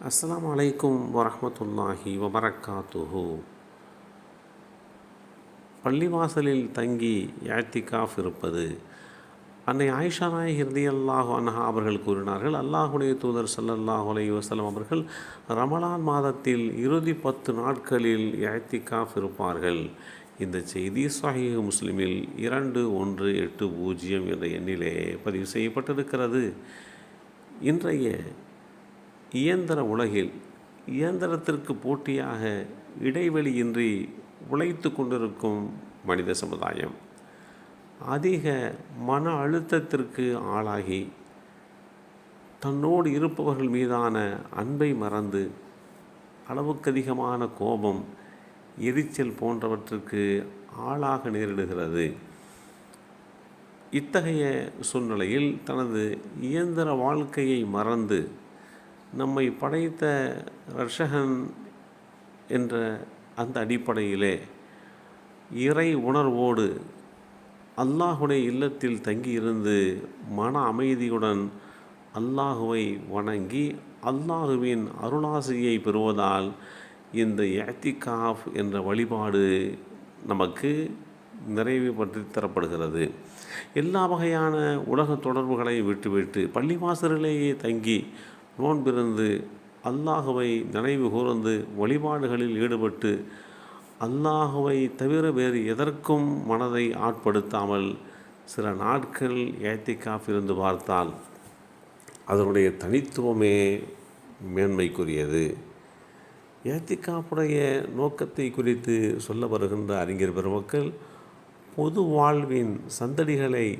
அஸ்லாம் அலைக்கும் வரமத்துல்லாஹி வபரக்காத்துஹு. பள்ளிவாசலில் தங்கி யாத்திகாஃப் இருப்பது அன்னை ஆயிஷா நாயகி ரலியல்லாஹு அன்ஹா அவர்கள் கூறினார்கள் அல்லாஹுடைய தூதர் ஸல்லல்லாஹு அலி வசலம் அவர்கள் ரமலான் மாதத்தில் இறுதி பத்து நாட்களில் யாத்திகாஃப் இருப்பார்கள். இந்த செய்தி சாஹிஹ் முஸ்லிமில் இரண்டு ஒன்று எட்டு பூஜ்ஜியம் என்ற எண்ணிலே பதிவு செய்யப்பட்டிருக்கிறது. இன்றைய இயந்திர உலகில் இயந்திரத்திற்கு போட்டியாக இடைவெளியின்றி உழைத்து கொண்டிருக்கும் மனித சமுதாயம். அதிக மன அழுத்தத்திற்கு ஆளாகி தன்னோடு இருப்பவர்கள் மீதான அன்பை மறந்து அளவுக்கு அதிகமான கோபம் எரிச்சல் போன்றவற்றுக்கு ஆளாக நேரிடுகிறது. இத்தகைய சூழ்நிலையில் தனது இயந்திர வாழ்க்கையை மறந்து நம்மை படைத்த ரஷகன் என்ற அந்த அடிப்படையிலே இறை உணர்வோடு அல்லாஹுடைய இல்லத்தில் தங்கியிருந்து மன அமைதியுடன் அல்லாஹுவை வணங்கி அல்லாஹுவின் அருளாசியை பெறுவதால் இந்த ஏத்திகாஃப் என்ற வழிபாடு நமக்கு நிறைவு பற்றி தரப்படுகிறது எல்லா வகையான உலக தொடர்புகளை விட்டுவிட்டு பள்ளிவாசலிலேயே தங்கி நோன்பிருந்து அல்லாஹுவை நினைவு கூர்ந்து வழிபாடுகளில் ஈடுபட்டு அல்லாஹுவை தவிர வேறு எதற்கும் மனதை ஆட்படுத்தாமல் சில நாட்கள் ஏத்திகாஃப் இருந்து பார்த்தால் அதனுடைய தனித்துவமே மேன்மைக்குரியது. ஏத்திகாப்புடைய நோக்கத்தை குறித்து சொல்ல வருகின்ற அறிஞர் பெருமக்கள் பொது வாழ்வின் சந்தடிகளை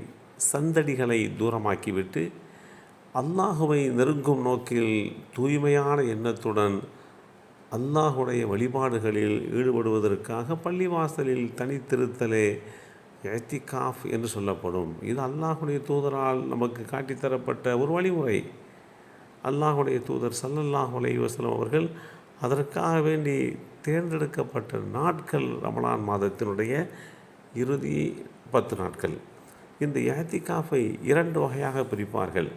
சந்தடிகளை தூரமாக்கிவிட்டு அல்லாஹுவை நெருங்கும் நோக்கில் தூய்மையான எண்ணத்துடன் அல்லாஹுடைய வழிபாடுகளில் ஈடுபடுவதற்காக பள்ளிவாசலில் தனித்திருத்தலே எத்திகாஃப் என்று சொல்லப்படும். இது அல்லாஹுடைய தூதரால் நமக்கு காட்டித்தரப்பட்ட ஒரு வழிமுறை. அல்லாஹுடைய தூதர் சல்லல்லாஹு அலைஹி அவர்கள் அதற்காக வேண்டி தேர்ந்தெடுக்கப்பட்ட நாட்கள் ரமலான் மாதத்தினுடைய இறுதி பத்து நாட்கள். இந்த ஏத்திகாஃபை இரண்டு வகையாக பிரிப்பார்கள்.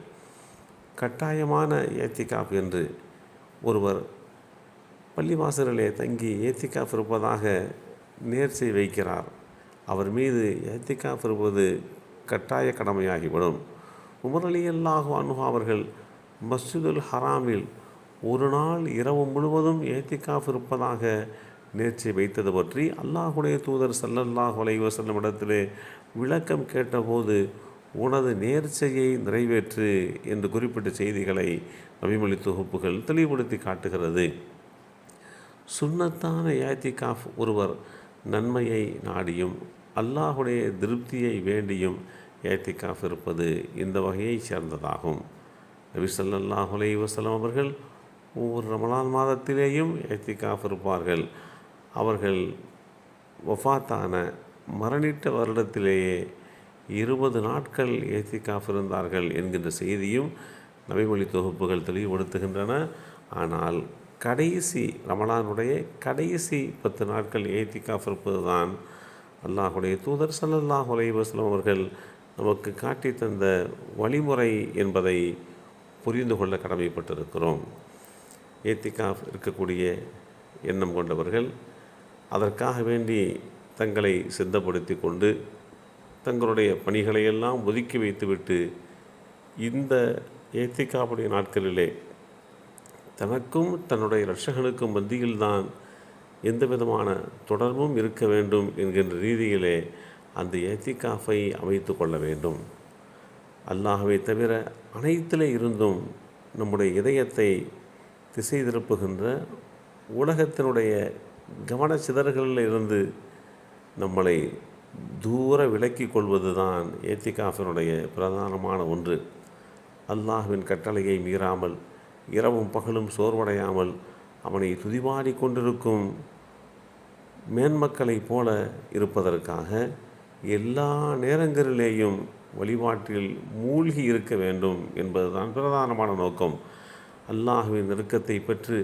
கட்டாயமான ஏத்திகாப் என்று ஒருவர் பள்ளிவாசலிலே தங்கி ஏத்திகாப் இருப்பதாக நேர்ச்சி வைக்கிறார். அவர் மீது ஏத்திகாப் இருப்பது கட்டாய கடமையாகிவிடும். உமர் அலி அல்லாஹு அனுஹா அவர்கள் மஸ்ஜிதுல் ஹராமில் ஒரு நாள் இரவு முழுவதும் ஏத்திகாஃப் இருப்பதாக நேர்ச்சி வைத்தது பற்றி அல்லாஹுடைய தூதர் சல்லல்லாஹ் வலைவசல்லம் இடத்திலே விளக்கம் கேட்டபோது உனது நேர்ச்சையை நிறைவேற்று என்று குறிப்பிட்ட செய்திகளை நபிமொழி தொகுப்புகள் தெளிவுபடுத்தி காட்டுகிறது. சுன்னத்தான ஏத்திகாஃப் ஒருவர் நன்மையை நாடியும் அல்லாஹுடைய திருப்தியை வேண்டியும் ஏத்திகாஃப் இருப்பது இந்த வகையை சேர்ந்ததாகும். நபி சல்லாஹ் அலை வசலம் அவர்கள் ஒவ்வொரு ரமலான் மாதத்திலேயும் ஏத்திகாஃப் இருப்பார்கள். அவர்கள் வஃபாத்தான மரணிட்ட வருடத்திலேயே இருபது நாட்கள் ஏத்திகாஃப் இருந்தார்கள் என்கின்ற செய்தியும் நபிமொழி தொகுப்புகள் தெளிவுபடுத்துகின்றன. ஆனால் கடைசி ரமலானுடைய கடைசி பத்து நாட்கள் ஏத்திகாஃப் இருப்பது தான் அல்லாஹுடைய தூதர் சல்லாஹ் அலைவாஸ்லம் அவர்கள் நமக்கு காட்டி தந்த வழிமுறை என்பதை புரிந்து கொள்ள கடமைப்பட்டிருக்கிறோம். ஏத்திகாஃப் இருக்கக்கூடிய எண்ணம் கொண்டவர்கள் அதற்காக வேண்டி தங்களை சித்தப்படுத்தி கொண்டு தங்களுடைய பணிகளையெல்லாம் ஒதுக்கி வைத்துவிட்டு இந்த ஏத்திகாப்புடைய நாட்களிலே தனக்கும் தன்னுடைய ரட்சகனுக்கும் மத்தியில்தான் எந்த விதமான தொடர்பும் இருக்க வேண்டும் என்கின்ற ரீதியிலே அந்த ஏத்திகாஃபை அமைத்து கொள்ள வேண்டும். அல்லாஹவை தவிர அனைத்திலே இருந்தும் நம்முடைய இதயத்தை திசை திருப்புகின்ற உலகத்தினுடைய கவன சிதறுகளில் இருந்து நம்மளை தூர விலக்கி கொள்வது தான் ஏத்திகாஃபினுடைய பிரதானமான ஒன்று. அல்லாஹுவின் கட்டளையை மீறாமல் இரவும் பகலும் சோர்வடையாமல் அவனை துதிபாடி கொண்டிருக்கும் மேன்மக்களைப் போல இருப்பதற்காக எல்லா நேரங்களிலேயும் வழிபாட்டில் மூழ்கி இருக்க வேண்டும் என்பதுதான் பிரதானமான நோக்கம். அல்லாஹுவின் நெருக்கத்தை பெற்று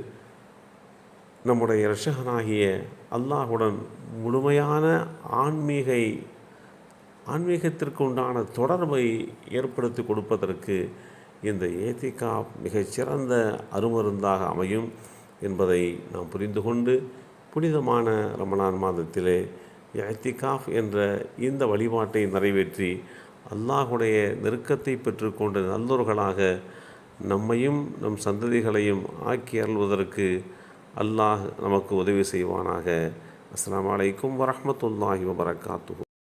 நம்முடைய ரஷகனாகிய அல்லாஹுடன் முழுமையான ஆன்மீகை ஆன்மீகத்திற்கு உண்டான தொடர்பை ஏற்படுத்தி கொடுப்பதற்கு இந்த ஏத்திகா மிகச்சிறந்த அருமருந்தாக அமையும் என்பதை நாம் புரிந்து கொண்டு புனிதமான ரமணான் மாதத்திலே ஏத்திகாஃப் என்ற இந்த வழிபாட்டை நிறைவேற்றி அல்லாஹுடைய நெருக்கத்தை பெற்றுக்கொண்ட நல்லோர்களாக நம்மையும் நம் சந்ததிகளையும் ஆக்கி அருள்வதற்கு அல்லாஹ் நமக்கு உதவி செய்வானாக. அஸ்லாம் அலைக்கும் வரமத்துல்லாஹி வபரகாத்து